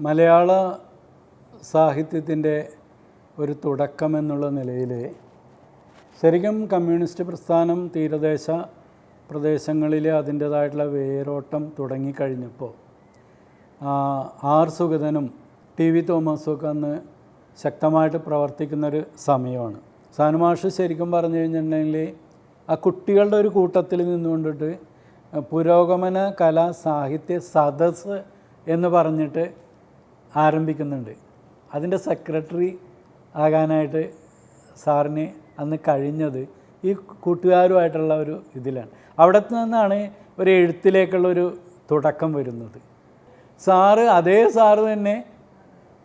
മലയാള സാഹിത്യത്തിന്റെ ഒരു തുടക്കം എന്നുള്ള നിലയിൽ ശരിക്കും കമ്മ്യൂണിസ്റ്റ് പ്രസ്ഥാനം തീരദേശ പ്രദേശങ്ങളിൽ അതിന്റേതായിട്ടുള്ള വേരോട്ടം തുടങ്ങിക്കഴിഞ്ഞപ്പോൾ ആർ സുഗതനും ടി വി തോമസും ഒക്കെ അന്ന് ശക്തമായിട്ട് പ്രവർത്തിക്കുന്നൊരു സമയമാണ്. സാനുമാഷ് ശരിക്കും പറഞ്ഞു കഴിഞ്ഞിട്ടുണ്ടെങ്കിൽ ആ കുട്ടികളുടെ ഒരു കൂട്ടത്തിൽ നിന്നുകൊണ്ടിട്ട് പുരോഗമന കലാ സാഹിത്യ സദസ്സ് എന്ന് പറഞ്ഞിട്ട് ആരംഭിക്കുന്നുണ്ട്. അതിന്റെ സെക്രട്ടറി ആകാനായിട്ട് സാറിന് അന്ന് കഴിഞ്ഞത് ഈ കൂട്ടുകാരുമായിട്ടുള്ള ഒരു ഇതിലാണ്. അവിടെ നിന്നാണ് ഒരു എഴുത്തിലേക്കുള്ളൊരു തുടക്കം വരുന്നത്. സാറ് അതേ സാറ് തന്നെ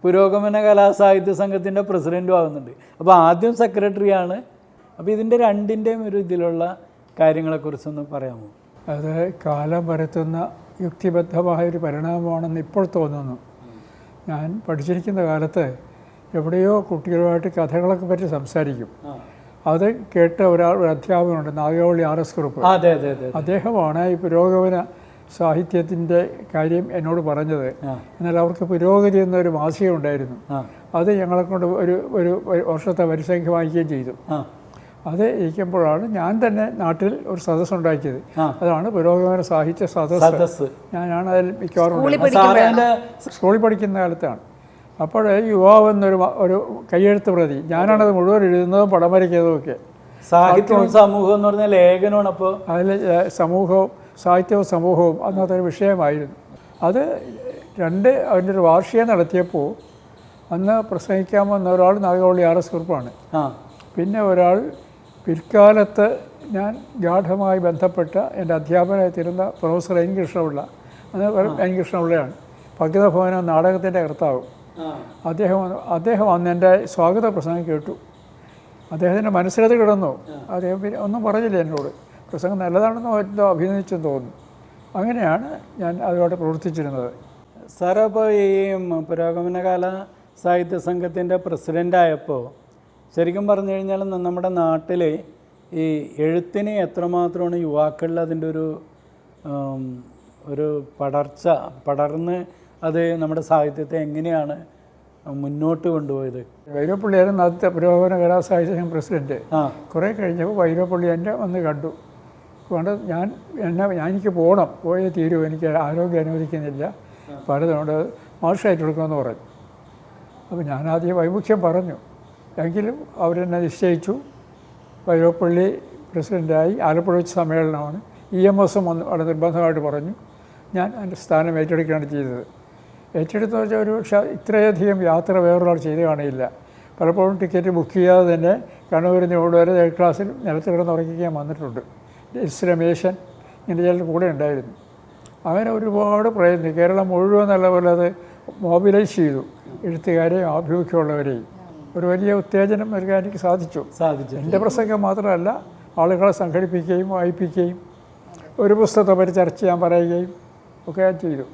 പുരോഗമന കലാസാഹിത്യ സംഘത്തിന്റെ പ്രസിഡന്റും ആകുന്നുണ്ട് അപ്പോൾ ആദ്യം സെക്രട്ടറിയാണ് അപ്പോൾ ഇതിന്റെ രണ്ടിന്റെയും ഒരു ഇതിലുള്ള കാര്യങ്ങളെക്കുറിച്ചൊന്ന് പറയാമോ? അത് കാലം വരുത്തുന്ന യുക്തിബദ്ധമായൊരു പരിണാമമാണെന്ന് ഇപ്പോൾ തോന്നുന്നു. ഞാൻ പഠിച്ചിരിക്കുന്ന കാലത്ത് എവിടെയോ കുട്ടികളുമായിട്ട് കഥകളൊക്കെ പറ്റി സംസാരിക്കും. അത് കേട്ട ഒരാൾ ഒരു അധ്യാപകനുണ്ട് നാഗവള്ളി ആർ എസ് കുറുപ്പ്. അദ്ദേഹമാണ് ഈ പുരോഗമന സാഹിത്യത്തിന്റെ കാര്യം എന്നോട് പറഞ്ഞത്. എന്നാൽ അവർക്ക് പുരോഗതി എന്നൊരു മാസിക ഉണ്ടായിരുന്നു. അത് ഞങ്ങളെ കൊണ്ട് ഒരു ഒരു വർഷത്തെ വരിസംഖ്യ വാങ്ങിക്കുകയും ചെയ്തു. അത് ഇരിക്കുമ്പോഴാണ് ഞാൻ തന്നെ നാട്ടിൽ ഒരു സദസ് ഉണ്ടാക്കിയത് അതാണ് പുരോഗമന സാഹിത്യ സദസ്സ്. സദസ് ഞാനാണ് അതിൽ മിക്കവാറും സ്കൂളിൽ പഠിക്കുന്ന കാലത്താണ്. അപ്പോൾ യുവാവ് എന്നൊരു ഒരു കയ്യെഴുത്ത് പ്രതി ഞാനാണത് മുഴുവൻ എഴുതുന്നതും പടം വരയ്ക്കുന്നതും ഒക്കെ. സാഹിത്യവും സമൂഹവും എന്ന് പറഞ്ഞാൽ ലേഖനമാണ് അപ്പോൾ അതിൽ സമൂഹവും സാഹിത്യവും സമൂഹവും അന്നത്തെ ഒരു വിഷയമായിരുന്നു. അത് രണ്ട് അതിന്റെ ഒരു വാർഷികം നടത്തിയപ്പോൾ അന്ന് പ്രസംഗിക്കാൻ വന്ന ഒരാൾ നാഗവള്ളി ആർ എസ് കുറിപ്പാണ്. ആ. പിന്നെ ഒരാൾ പിൽക്കാലത്ത് ഞാൻ ഗാഠമായി ബന്ധപ്പെട്ട എന്റെ അധ്യാപകനായി തീരുന്ന പ്രൊഫസർ എൻ കൃഷ്ണപിള്ള അന്ന് വെറും എൻ കൃഷ്ണപിള്ളയാണ് ഭഗവതഭവന നാടകത്തിന്റെ കർത്താവ്. അദ്ദേഹം അദ്ദേഹം അന്ന് എന്റെ സ്വാഗത പ്രസംഗം കേട്ടു. അദ്ദേഹത്തിന്റെ മനസ്സിലത് കിടന്നു. അദ്ദേഹം പിന്നെ ഒന്നും പറഞ്ഞില്ല എന്നോട്. പ്രസംഗം നല്ലതാണെന്നോ എന്തോ അഭിനന്ദിച്ചെന്ന് തോന്നുന്നു. അങ്ങനെയാണ് ഞാൻ അതിലോട്ട് പ്രവർത്തിച്ചിരുന്നത്. സാർ അപ്പോൾ ഈ പുരോഗമനകാല സാഹിത്യ സംഘത്തിന്റെ പ്രസിഡന്റായപ്പോൾ ശരിക്കും പറഞ്ഞു കഴിഞ്ഞാൽ നമ്മുടെ നാട്ടിൽ ഈ എഴുത്തിനെ എത്രമാത്രമാണ് യുവാക്കളിൽ അതിന്റെ ഒരു ഒരു പടർച്ച പടർന്ന് അത് നമ്മുടെ സാഹിത്യത്തെ എങ്ങനെയാണ് മുന്നോട്ട് കൊണ്ടുപോയത്? വൈരപ്പള്ളിയായിരുന്നു ആദ്യത്തെ പുരോഗമന കലാസാഹിത്യ പ്രസിഡന്റ് ആ. കുറേ കഴിഞ്ഞപ്പോൾ വൈരപ്പള്ളി എന്നെ വന്ന് കണ്ടു. കൊണ്ട് ഞാൻ എന്നെ ഞാൻ എനിക്ക് പോകണം പോയേ തീരൂ. എനിക്ക് ആരോഗ്യം അനുവദിക്കുന്നില്ല. പലതുകൊണ്ട് മാർഷായിട്ട് കൊടുക്കുമെന്ന് പറഞ്ഞു. അപ്പോൾ ഞാൻ ആദ്യം വൈമുഖ്യം പറഞ്ഞു. എങ്കിലും അവരെന്നെ നിശ്ചയിച്ചു. വൈരപ്പള്ളി പ്രസിഡന്റായി ആലപ്പുഴ വെച്ച് സമ്മേളനമാണ്. ഇ എം എസും വന്ന് വളരെ നിർബന്ധമായിട്ട് പറഞ്ഞു ഞാൻ എന്റെ സ്ഥാനം ഏറ്റെടുക്കുകയാണ് ചെയ്തത്. ഏറ്റെടുത്തു വെച്ചാൽ ഒരു പക്ഷേ ഇത്രയധികം യാത്ര വേറൊരാൾ ചെയ്ത് കാണില്ല. പലപ്പോഴും ടിക്കറ്റ് ബുക്ക് ചെയ്യാതെ തന്നെ കണ്ണൂരിൽ നിന്ന് ഇവിടെ വരെ തേർഡ് ക്ലാസ്സിൽ നിലത്ത് കിടന്ന് ഉറങ്ങിക്കാൻ വന്നിട്ടുണ്ട്. എസ് രമേശൻ ഇങ്ങനെ ചിലർ കൂടെ ഉണ്ടായിരുന്നു. അങ്ങനെ ഒരുപാട് പ്രയത്നം കേരളം മുഴുവൻ നല്ലപോലെ അത് മോബിലൈസ് ചെയ്തു. എഴുത്തുകാരെയും ആഭിമുഖ്യമുള്ളവരെയും. ഒരു വലിയ ഉത്തേജനം നൽകാൻ എനിക്ക് സാധിച്ചു. സാധിച്ചു. എന്റെ പ്രസംഗം മാത്രമല്ല ആളുകളെ സംഘടിപ്പിക്കുകയും വായിപ്പിക്കുകയും ഒരു പുസ്തകത്തെ പറ്റി ചർച്ച ചെയ്യാൻ പറയുകയും ഒക്കെ ഞാൻ ചെയ്തു.